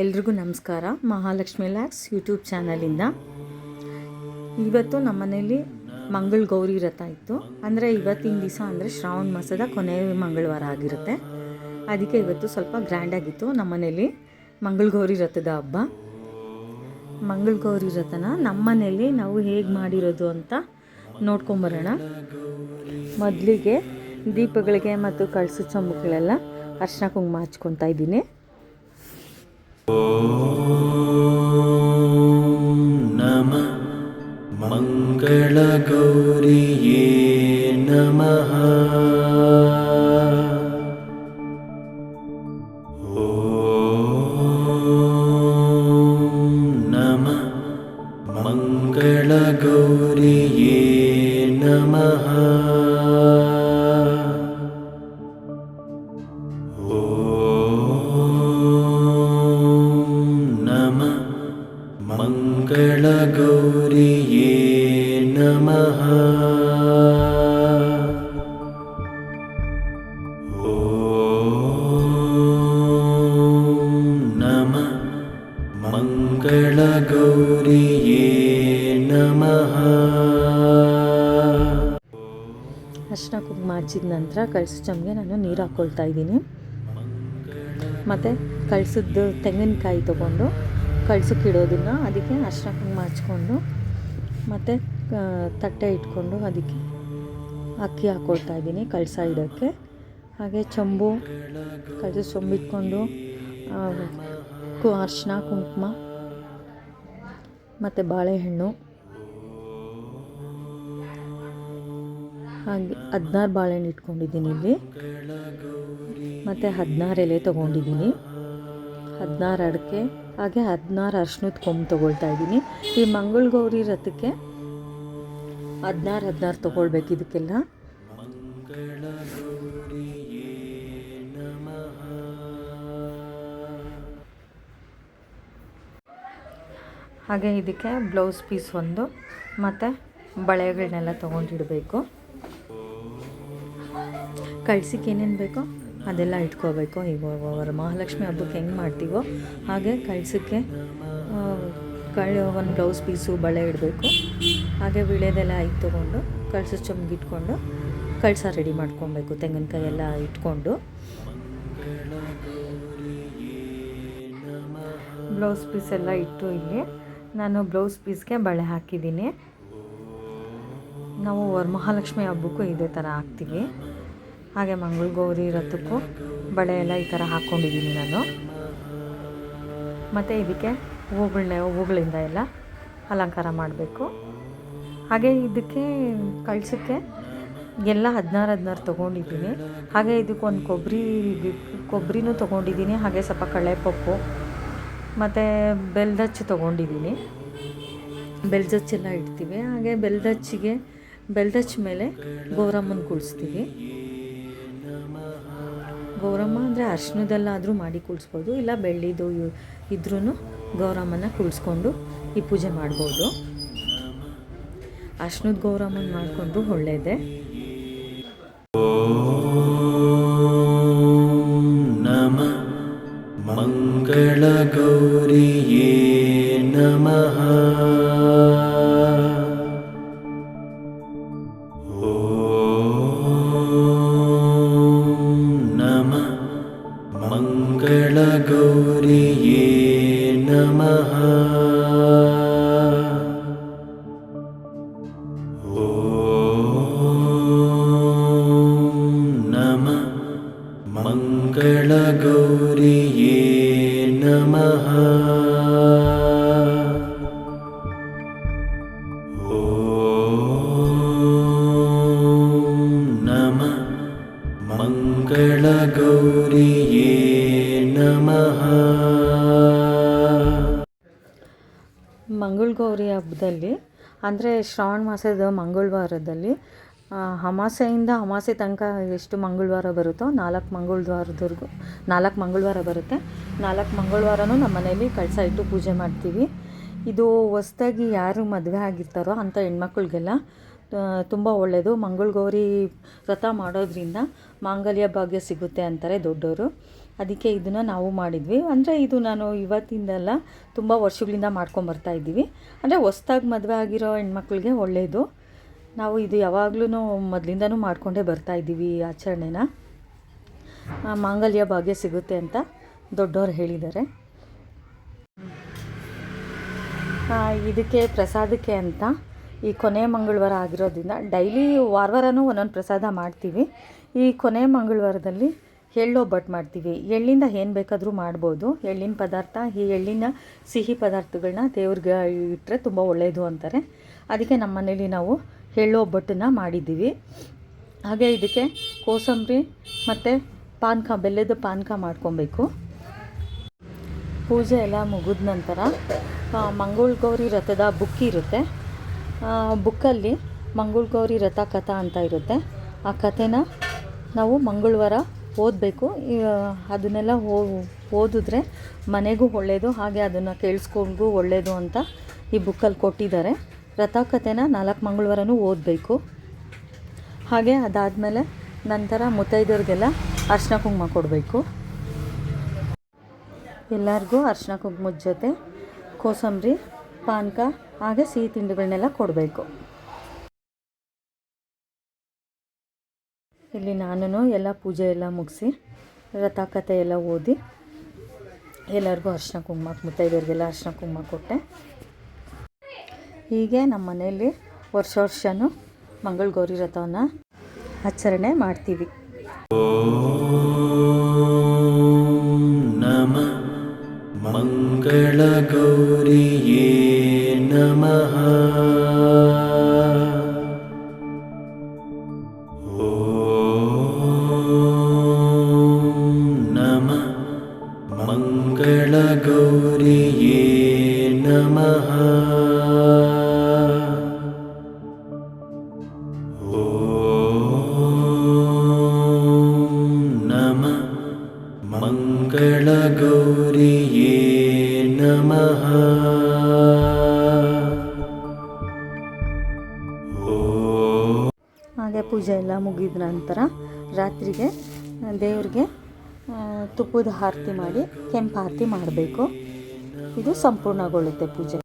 ಎಲ್ರಿಗೂ ನಮಸ್ಕಾರ. ಮಹಾಲಕ್ಷ್ಮಿ ಲ್ಯಾಕ್ಸ್ ಯೂಟ್ಯೂಬ್ ಚಾನಲಿಂದ. ಇವತ್ತು ನಮ್ಮ ಮನೇಲಿ ಮಂಗಳ ಗೌರಿ ವ್ರತ ಇತ್ತು. ಅಂದರೆ ಇವತ್ತಿನ ದಿವಸ ಅಂದರೆ ಶ್ರಾವಣ ಮಾಸದ ಕೊನೆಯ ಮಂಗಳವಾರ ಆಗಿರುತ್ತೆ. ಅದಕ್ಕೆ ಇವತ್ತು ಸ್ವಲ್ಪ ಗ್ರ್ಯಾಂಡಾಗಿತ್ತು ನಮ್ಮ ಮನೇಲಿ ಮಂಗಳ ಗೌರಿ ವ್ರತದ ಹಬ್ಬ. ಮಂಗಳ ಗೌರಿ ವ್ರತನ ನಮ್ಮ ಮನೇಲಿ ನಾವು ಹೇಗೆ ಮಾಡಿರೋದು ಅಂತ ನೋಡ್ಕೊಂಬರೋಣ. ಮೊದಲಿಗೆ ದೀಪಗಳಿಗೆ ಮತ್ತು ಕಳಸು ಚೊಂಬುಗಳೆಲ್ಲ ಅರ್ಶಿನ ಕುಂಕುಮ ಹಚ್ಕೊತಾ ಇದ್ದೀನಿ. नमः नमः ॐ नमः मङ्गलगौर्ये नमः ನಮ ಮಂಗಳಗೌರಿಯೇ ನಮಃ ಅರ್ಶನ ಕುಂಕುಮ ನಂತರ ಕಳ್ಸು ಚಮ್ಗೆ ನಾನು ನೀರು ಹಾಕ್ಕೊಳ್ತಾ ಇದ್ದೀನಿ. ಮತ್ತು ಕಳಿಸಿದ್ದು ತೆಂಗಿನಕಾಯಿ ತೊಗೊಂಡು ಕಳ್ಸಕ್ಕಿಡೋದನ್ನು ಅದಕ್ಕೆ ಅರ್ಶನ ಕುಂಕುಮ ಹಚ್ಕೊಂಡು ಮತ್ತು ತಟ್ಟೆ ಇಟ್ಕೊಂಡು ಅದಕ್ಕೆ ಅಕ್ಕಿ ಹಾಕ್ಕೊಳ್ತಾ ಇದ್ದೀನಿ ಕಳಸ ಇಡೋಕ್ಕೆ. ಹಾಗೆ ಚಂಬು ಕಳಸ ಸೊಂಬಿಟ್ಕೊಂಡು ಕು ಅರ್ಶಿನ ಕುಂಕುಮ, ಮತ್ತು ಬಾಳೆಹಣ್ಣು. ಹಾಗೆ ಹದಿನಾರು ಬಾಳೆಹಣ್ಣು ಇಟ್ಕೊಂಡಿದ್ದೀನಿ ಇಲ್ಲಿ. ಮತ್ತು ಹದಿನಾರು ಎಲೆ ತೊಗೊಂಡಿದ್ದೀನಿ. ಹದಿನಾರು ಅಡಿಕೆ, ಹಾಗೆ ಹದಿನಾರು ಅರ್ಶಿನದ ಕೊಂಬು ತೊಗೊಳ್ತಾ ಇದ್ದೀನಿ. ಈ ಮಂಗಳ ಗೌರಿ ರಥಕ್ಕೆ ಹದಿನಾರು ಹದಿನಾರು ತೊಗೊಳ್ಬೇಕು ಇದಕ್ಕೆಲ್ಲ. ಹಾಗೆ ಇದಕ್ಕೆ ಬ್ಲೌಸ್ ಪೀಸ್ ಒಂದು, ಮತ್ತು ಬಳೆಗಳನ್ನೆಲ್ಲ ತೊಗೊಂಡಿಡಬೇಕು ಕಳ್ಸಿಕ್ಕೆ ಏನೇನು ಬೇಕೋ ಅದೆಲ್ಲ ಇಟ್ಕೋಬೇಕು. ಈಗ ಅವರ ಮಹಾಲಕ್ಷ್ಮಿ ಹಬ್ಬಕ್ಕೆ ಹೆಂಗೆ ಮಾಡ್ತೀವೋ ಹಾಗೆ ಕಳ್ಸಕ್ಕೆ ಕಳ್, ಒಂದು ಬ್ಲೌಸ್ ಪೀಸು, ಬಳೆ ಇಡಬೇಕು. ಹಾಗೆ ವಿಳೆದೆಲ್ಲ ಐದು ತೊಗೊಂಡು ಕಳ್ಸೋ ಚಮ್ಗೆ ಇಟ್ಕೊಂಡು, ಕಳ್ಸ ರೆಡಿ ಮಾಡ್ಕೊಬೇಕು ತೆಂಗಿನಕಾಯಿ ಎಲ್ಲ ಇಟ್ಕೊಂಡು. ಬ್ಲೌಸ್ ಪೀಸ್ ಎಲ್ಲ ಇಟ್ಟು ಇಲ್ಲಿ ನಾನು ಬ್ಲೌಸ್ ಪೀಸ್ಗೆ ಬಳೆ ಹಾಕಿದ್ದೀನಿ. ನಾವು ವರಮಹಾಲಕ್ಷ್ಮಿ ಹಬ್ಬಕ್ಕೂ ಇದೇ ಥರ ಹಾಕ್ತೀವಿ. ಹಾಗೆ ಮಂಗಳ ಗೌರಿ, ರಥಕ್ಕೂ ಬಳೆ ಎಲ್ಲ ಈ ಥರ ಹಾಕ್ಕೊಂಡಿದ್ದೀನಿ ನಾನು. ಮತ್ತು ಇದಕ್ಕೆ ಹೂಗಳನ್ನ, ಹೂಗಳಿಂದ ಎಲ್ಲ ಅಲಂಕಾರ ಮಾಡಬೇಕು. ಹಾಗೆ ಇದಕ್ಕೆ ಕಳ್ಸಕ್ಕೆ ಎಲ್ಲ ಹದಿನಾರು ಹದಿನಾರು ತೊಗೊಂಡಿದ್ದೀನಿ. ಹಾಗೆ ಇದಕ್ಕೊಂದು ಕೊಬ್ಬರಿ, ಕೊಬ್ಬರಿನೂ ತೊಗೊಂಡಿದ್ದೀನಿ. ಹಾಗೆ ಸ್ವಲ್ಪ ಕಡಲೆಪಪ್ಪು ಮತ್ತು ಬೆಲ್ದಚ್ಚು ತೊಗೊಂಡಿದ್ದೀನಿ. ಬೆಲ್ದಚ್ಚೆಲ್ಲ ಇಡ್ತೀವಿ. ಹಾಗೆ ಬೆಲ್ದಚ್ಚಿಗೆ ಬೆಲ್ದಚ್ಚ ಮೇಲೆ ಗೌರಮ್ಮನ ಕುಳಿಸ್ತೀವಿ ಗೌರಮ್ಮ ಅಂದರೆ ಅರ್ಶಿನದಲ್ಲಾದರೂ ಮಾಡಿ ಕುಳಿಸ್ಬೋದು ಇಲ್ಲ ಬೆಳ್ಳಿದು ಇದ್ರೂ ಗೌರಮ್ಮನ ಕುಳಿಸ್ಕೊಂಡು ಈ ಪೂಜೆ ಮಾಡ್ಬೋದು. ಅರ್ಶಿನದ ಗೌರಮ್ಮನ ಮಾಡಿಕೊಂಡು ಒಳ್ಳೆಯದೇ मङ्गलगौर्ये नमः। ॐ नमः। मङ्गलगौर्ये नमः ನಮಃ ನಮ ಮಂಗಳಗೌರಿಯೇ ನಮಃ ಮಂಗಳಗೌರಿ ಹಬ್ಬದಲ್ಲಿ ಅಂದರೆ ಶ್ರಾವಣ ಮಾಸದ ಮಂಗಳವಾರದಲ್ಲಿ ಅಮಾಸೆಯಿಂದ ಅಮಾಸೆ ತನಕ ಎಷ್ಟು ಮಂಗಳವಾರ ಬರುತ್ತೋ ನಾಲ್ಕು ಮಂಗಳವಾರದವರೆಗೂ, ನಾಲ್ಕು ಮಂಗಳವಾರ ಬರುತ್ತೆ. ನಾಲ್ಕು ಮಂಗಳವಾರನೂ ನಮ್ಮ ಮನೇಲಿ ಕಳಸ ಇಟ್ಟು ಪೂಜೆ ಮಾಡ್ತೀವಿ. ಇದು ಹೊಸ್ದಾಗಿ ಯಾರು ಮದುವೆ ಆಗಿರ್ತಾರೋ ಅಂಥ ಹೆಣ್ಮಕ್ಳಿಗೆಲ್ಲ ತುಂಬ ಒಳ್ಳೆಯದು ಮಂಗಳ ಗೌರಿ ವ್ರತ ಮಾಡೋದ್ರಿಂದ ಮಾಂಗಲ್ಯ ಭಾಗ್ಯ ಸಿಗುತ್ತೆ ಅಂತಾರೆ ದೊಡ್ಡವರು. ಅದಕ್ಕೆ ಇದನ್ನು ನಾವು ಮಾಡಿದ್ವಿ. ಅಂದರೆ ಇದು ನಾನು ಇವತ್ತಿಂದಲ್ಲ ತುಂಬ ವರ್ಷಗಳಿಂದ ಮಾಡ್ಕೊಂಬರ್ತಾ ಇದ್ದೀವಿ. ಅಂದರೆ ಹೊಸ್ದಾಗಿ ಮದುವೆ ಆಗಿರೋ ಹೆಣ್ಮಕ್ಳಿಗೆ ಒಳ್ಳೆಯದು ನಾವು ಇದು ಯಾವಾಗಲೂ ಮೊದಲಿಂದನೂ ಮಾಡಿಕೊಂಡೇ ಬರ್ತಾ ಇದ್ದೀವಿ ಈ ಆಚರಣೆನ. ಮಾಂಗಲ್ಯ ಭಾಗ್ಯ ಸಿಗುತ್ತೆ ಅಂತ ದೊಡ್ಡವ್ರು ಹೇಳಿದ್ದಾರೆ. ಇದಕ್ಕೆ ಪ್ರಸಾದಕ್ಕೆ ಅಂತ ಈ ಕೊನೆ ಮಂಗಳವಾರ ಆಗಿರೋದ್ರಿಂದ ಡೈಲಿ ವಾರ ವಾರನೂ ಒಂದೊಂದು ಪ್ರಸಾದ ಮಾಡ್ತೀವಿ. ಈ ಕೊನೆ ಮಂಗಳವಾರದಲ್ಲಿ ಎಳ್ಳು ಒಬ್ಬಟ್ಟು ಮಾಡ್ತೀವಿ. ಎಳ್ಳಿಂದ ಏನು ಬೇಕಾದರೂ ಮಾಡ್ಬೋದು. ಎಳ್ಳಿನ ಪದಾರ್ಥ, ಈ ಎಳ್ಳಿನ ಸಿಹಿ ಪದಾರ್ಥಗಳನ್ನ ದೇವ್ರಿಗೆ ಇಟ್ಟರೆ ತುಂಬ ಒಳ್ಳೆಯದು ಅಂತಾರೆ. ಅದಕ್ಕೆ ನಮ್ಮ ಮನೇಲಿ ನಾವು ಎಳ್ಳು ಒಬ್ಬಟ್ಟನ್ನು ಮಾಡಿದ್ದೀವಿ. ಹಾಗೆ ಇದಕ್ಕೆ ಕೋಸಂಬರಿ ಮತ್ತು ಪಾನಕ, ಬೆಲ್ಲದ ಪಾನಕ ಮಾಡ್ಕೊಬೇಕು. ಪೂಜೆ ಎಲ್ಲ ಮುಗಿದ ನಂತರ ಮಂಗಳ ಗೌರಿ ರಥದ ಬುಕ್ ಇರುತ್ತೆ. ಬುಕ್ಕಲ್ಲಿ ಗೌರಿ ರಥ ಕಥಾ ಅಂತ ಇರುತ್ತೆ. ಆ ಕಥೆನ ನಾವು ಮಂಗಳವಾರ ಓದಬೇಕು. ಅದನ್ನೆಲ್ಲ ಓದಿದ್ರೆ ಮನೆಗೂ ಒಳ್ಳೆಯದು ಹಾಗೆ ಅದನ್ನು ಕೇಳಿಸ್ಕೊಂಡ್ಗೂ ಒಳ್ಳೆಯದು ಅಂತ ಈ ಬುಕ್ಕಲ್ಲಿ ಕೊಟ್ಟಿದ್ದಾರೆ. ರಥ ಕಥೆನ ನಾಲ್ಕು ಮಂಗಳವಾರನೂ ಓದಬೇಕು. ಹಾಗೆ ಅದಾದಮೇಲೆ ನಂತರ ಮುತ್ತೈದವ್ರಿಗೆಲ್ಲ ಅರ್ಶಿನ ಕುಂಕುಮ ಕೊಡಬೇಕು. ಎಲ್ಲರಿಗೂ ಅರ್ಶಿನ ಕುಂಕುಮದ ಜೊತೆ ಕೋಸಂಬರಿ, ಪಾನಕ, ಹಾಗೆ ಸಿಹಿ ತಿಂಡಿಗಳನ್ನೆಲ್ಲ ಕೊಡಬೇಕು. ಇಲ್ಲಿ ನಾನು ಎಲ್ಲ ಪೂಜೆ ಎಲ್ಲ ಮುಗಿಸಿ ರಥಕಥೆ ಎಲ್ಲ ಓದಿ ಎಲ್ಲರಿಗೂ ಅರ್ಶಿನ ಕುಂಕುಮ ಮುತ್ತೈದವ್ರಿಗೆಲ್ಲ ಅರ್ಶಿನ ಕುಂಕುಮ ಕೊಟ್ಟೆ. ಹೀಗೆ ನಮ್ಮ ಮನೆಯಲ್ಲಿ ವರ್ಷ ವರ್ಷವೂ ಮಂಗಳ ಗೌರಿ ರಥವನ್ನು ಆಚರಣೆ ಮಾಡ್ತೀವಿ. ನಮ ಮಂಗಳ ಗೌರಿಯೇ ನಮಃ. ಪೂಜೆ ಎಲ್ಲ ಮುಗಿದ ನಂತರ ರಾತ್ರಿಗೆ ದೇವ್ರಿಗೆ ತುಪ್ಪದ ಆರತಿ ಮಾಡಿ ಕೆಂಪು ಆರತಿ ಮಾಡಬೇಕು. ಇದು ಸಂಪೂರ್ಣಗೊಳ್ಳುತ್ತೆ ಪೂಜೆ.